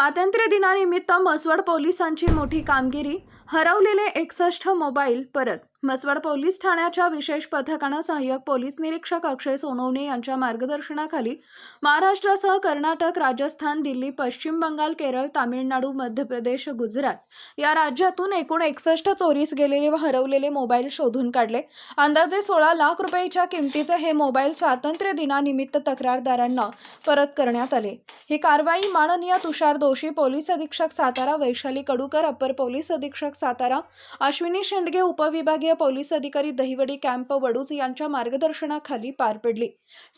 स्वातंत्र्य दिनानिमित्त मसवड पोलिसांची मोठी कामगिरी हरवलेले एकसष्ट मोबाईल परत मसवड पोलीस ठाण्याच्या विशेष पथकानं सहाय्यक पोलीस निरीक्षक अक्षय सोनवणे यांच्या मार्गदर्शनाखाली महाराष्ट्रासह कर्नाटक राजस्थान दिल्ली पश्चिम बंगाल केरळ तामिळनाडू मध्य प्रदेश गुजरात या राज्यातून एकूण एकसष्ट चोरीस गेलेले व हरवलेले मोबाईल शोधून काढले. अंदाजे सोळा लाख रुपयाच्या किमतीचे हे मोबाईल स्वातंत्र्य दिनानिमित्त तक्रारदारांना परत करण्यात आले. ही कारवाई माननीय तुषार दोषी पोलीस अधीक्षक सातारा वैशाली कडूकर अप्पर पोलीस अधीक्षक सातारा अश्विनी शेंडगे उपविभागीय पोलीस अधिकारी दहिवडी कॅम्प वडूज यांच्या मार्गदर्शनाखाली पार पडली.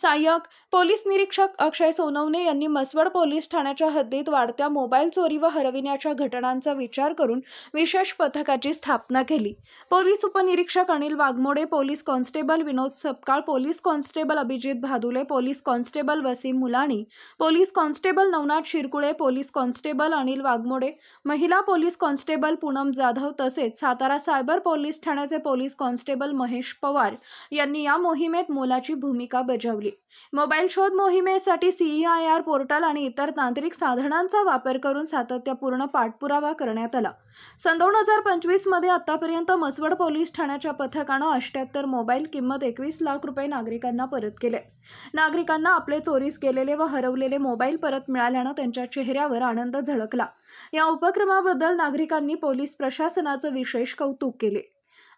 सहाय्यक पोलीस निरीक्षक अक्षय सोनवणे यांनी मसवड पोलीस ठाण्याच्या हद्दीत वाढत्या मोबाईल चोरी व हरविण्याच्या घटनांचा विचार करून विशेष पथकाची स्थापना केली. पोलीस उपनिरीक्षक Anil Waghmode police constable Vinod Sapkal police constable Abhijit Bhadule police constable Wasim Mulani police constable Navnath Shirkule police constable Anil Waghmode महिला पोलीस कॉन्स्टेबल पूनम जाधव तसेच सातारा सायबर पोलीस ठाण्याचे पोलीस कॉन्स्टेबल महेश पवार यांनी या मोहिमेत मोलाची भूमिका बजावली. मोबाईल शोध मोहिमेसाठी सीईआयआर पोर्टल आणि इतर तांत्रिक साधनांचा वापर करून सातत्यपूर्ण पाठपुरावा करण्यात आला. सन दोन हजार पंचवीसमध्ये आतापर्यंत मसवड पोलीस ठाण्याच्या पथकानं अष्ट्याहत्तर मोबाईल किंमत एकवीस लाख रुपये नागरिकांना परत केले. नागरिकांना आपले चोरीस गेलेले व हरवलेले मोबाईल परत मिळाल्यानं त्यांच्या चेहऱ्यावर आनंद झळकला. या उपक्रमाबद्दल नागरिकांनी पोलीस प्रशासनाचं विशेष कौतुक केले.